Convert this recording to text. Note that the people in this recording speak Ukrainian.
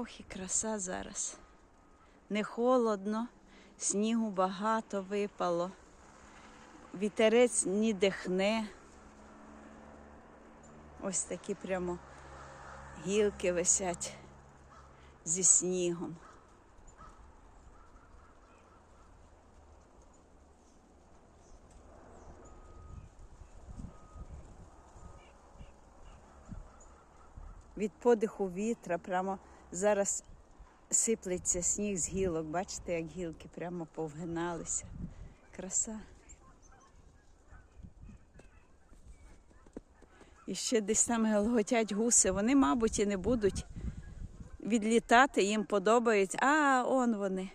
Ох і краса зараз. Не холодно, снігу багато випало. Вітерець ні дихне. Ось такі прямо гілки висять зі снігом. Від подиху вітра прямо зараз сиплеться сніг з гілок. Бачите, як гілки прямо повгиналися. Краса. І ще десь там гелготять гуси. Вони, мабуть, і не будуть відлітати, їм подобається. А, он вони.